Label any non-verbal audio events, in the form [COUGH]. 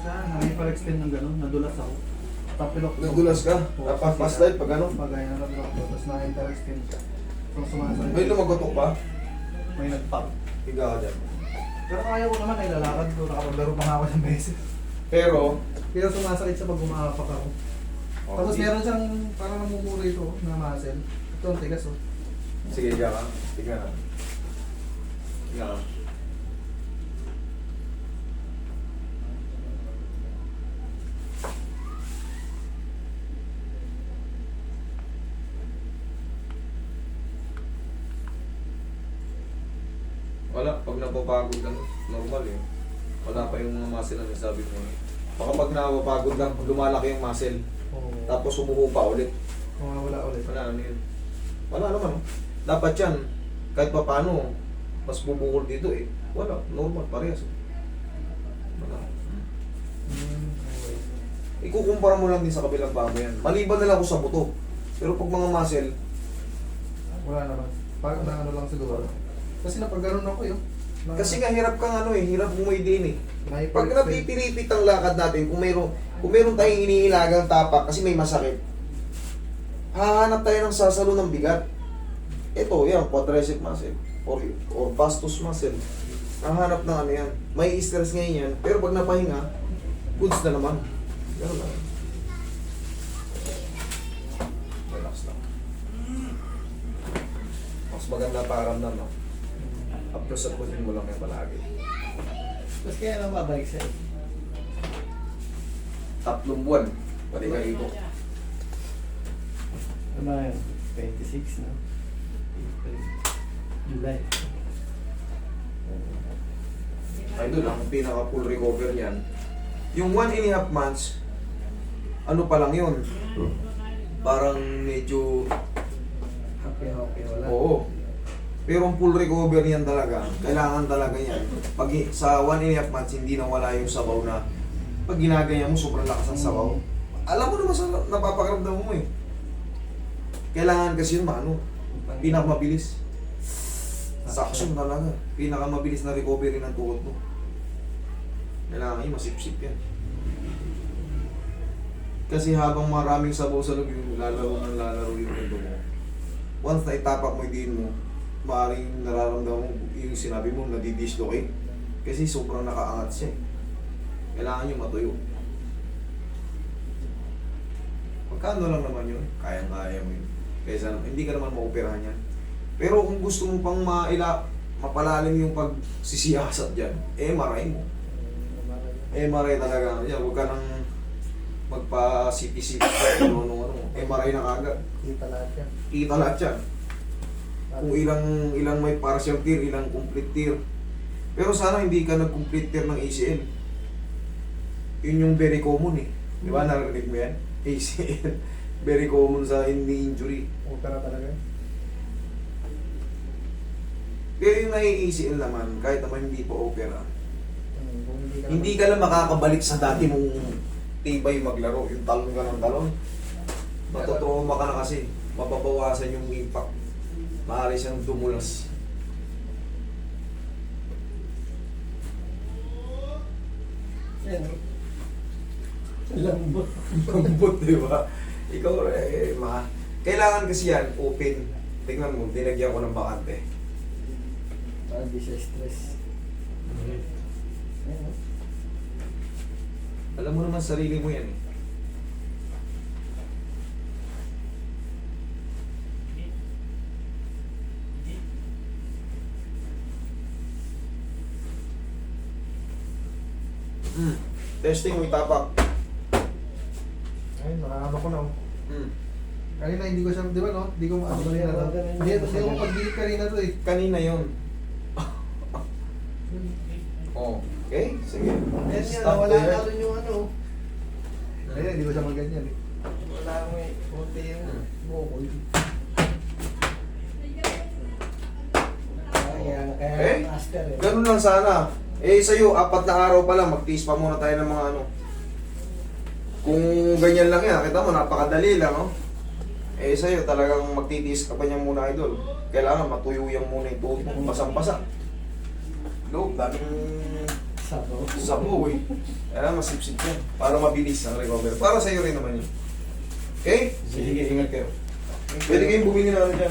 siya, na-hyperextend ng gano'n, nadulas ako. Tapilok ko. Nadulas ka? Oo, Napapast kasi- light pag ano? Pag ganyan na ko, tapos na-hyperextend siya. So sumasakit. May lumagotok pa? May nag-pop. Higa ka dyan. Pero kaya ko naman, nailalakad ko, nakapaglaro pa nga ako ng beses. Pero, Pero sumasakit siya pag umaapak ako. Tapos Okay. meron siyang parang namumura ito na muscle. Ito ang tigas oh. Sige, higa ka. Higa na. Higa ka. Wala, pag napapagod lang, normal eh. Wala pa yung mga muscle na nasabi mo. Baka pag napapagod lang, lumalaki yung muscle, Oo. tapos sumuko pa ulit. Mawawala ulit. Wala ano yun. Wala naman. oh. Dapat yan, kahit pa paano, mas bubukol dito eh. Wala, normal, parehas. eh. Wala. Hmm. Ikukumpara mo lang din sa kabilang bago yan. Maliban na lang ako sa buto. Pero pag mga muscle, Wala naman. Parang na ano lang siguro. Kasi napag ganun ako yun. Na- kasi nga hirap kang ano eh, hirap bumay din eh. na-hyperextend. Pag napipilipit ang lakad natin, kung mayroon, kung mayroon tayong iniilagang tapak kasi may masakit, hahanap tayo ng sasalo ng bigat. Ito, yan, quadricep muscle or, or vastus muscle. Hahanap ng ano yan. May stress ngayon yan, pero pag napahinga, goods na naman. Ganun lang. Relax lang. Mas maganda pakiramdam, no? Aplos at mo lang yan palagi. Tapos kaya naman babalik sa'yo. Tatlong buwan. Pwede ka rito. Ano ba yun? 26 na. April. July. Idol, ang pinaka full recover niyan. Yung one and a half months, ano pa lang yun? Parang medyo, Happy, happy, wala. oo. Pero ang full recover niyan talaga, kailangan talaga yan. Pag sa one and a half months, hindi na wala yung sabaw na, pag ginagaya mo, sobrang lakas ng sabaw. Alam mo naman sa napapakaramdam mo eh. Kailangan kasi yun, ano, pinakamabilis. Suction talaga. Pinakamabilis na recovery ng tuhod mo. Kailangan yun, masipsip yan. Kasi habang maraming sabaw sa loob yung lalaro ng lalaro yung mundo mo. Once na itapak mo yung diin mo, maaaring nararamdaman mo yung sinabi mo, nadidislocate. Kasi sobrang nakaangat siya. eh. Kailangan nyo matuyo. Magkano lang naman yun? Kayang-kaya mo yun. Kaysa hindi ka naman maoperahan yan. Pero kung gusto mo pang maila, mapalalim yung pagsisiyasat dyan, eh maray mo. Eh maray talaga. Yan, huwag ka nang magpa-CPC ano, ano, ano. Eh maray na kagad. Kita lahat yan. Kita lahat yan. Kung ilang ilang may partial tear, ilang complete tear. Pero sana hindi ka nag-complete tear ng ACL. Yun yung very common eh. Di ba? Narinig mo yan? [LAUGHS] ACL. Very common sa knee injury. Opera talaga. Pero yung nai-ACL naman, kahit naman hindi pa opera, Hmm, kung hindi ka hindi ka lang makakabalik sa dati mong tibay maglaro. Yung talon ka ng talon. Matotrauma ka na kasi. Mababawasan yung impact. Maaari siyang dumulas. Yan. Lambot. [LAUGHS] Lambot, di ba? Ikaw, eh, ma. Kailangan kasi yan, open. Tingnan mo, dinagyan ko ng bakante. Para di siya stress. Oh. Alam mo naman sarili mo yan eh. Hmm. Testing mo itapak. Ayun, nakaano ko na oh. Hmm. Kanina hindi ko siya, di ba no? Hindi ko ano kanina to. Hindi, hindi ko pag-delete kanina to eh. Kanina yon. [LAUGHS] Oh. Okay, sige. Yan yan, Stop wala there. na rin yung ano. Ayun, hindi ko siya maganyan eh. Wala may konti yung bukol. Kaya, kaya Eh, master eh. Ganun lang sana. Eh, sa'yo, apat na araw pa lang, magtiis pa muna tayo ng mga ano. Kung ganyan lang yan, kita mo, napakadali lang, no? Eh, sa'yo, talagang magtitiis ka pa niya muna, idol. Kailangan matuyo yan muna yung tuhod mo, basang-basa. Loob, daming Sabaw. Sabaw eh. Kaya masipsip yan. Para mabilis ang recover. Para sa'yo rin naman yun. Okay? Sige. Ingat kayo. Pwede kayong bumili na ano dyan.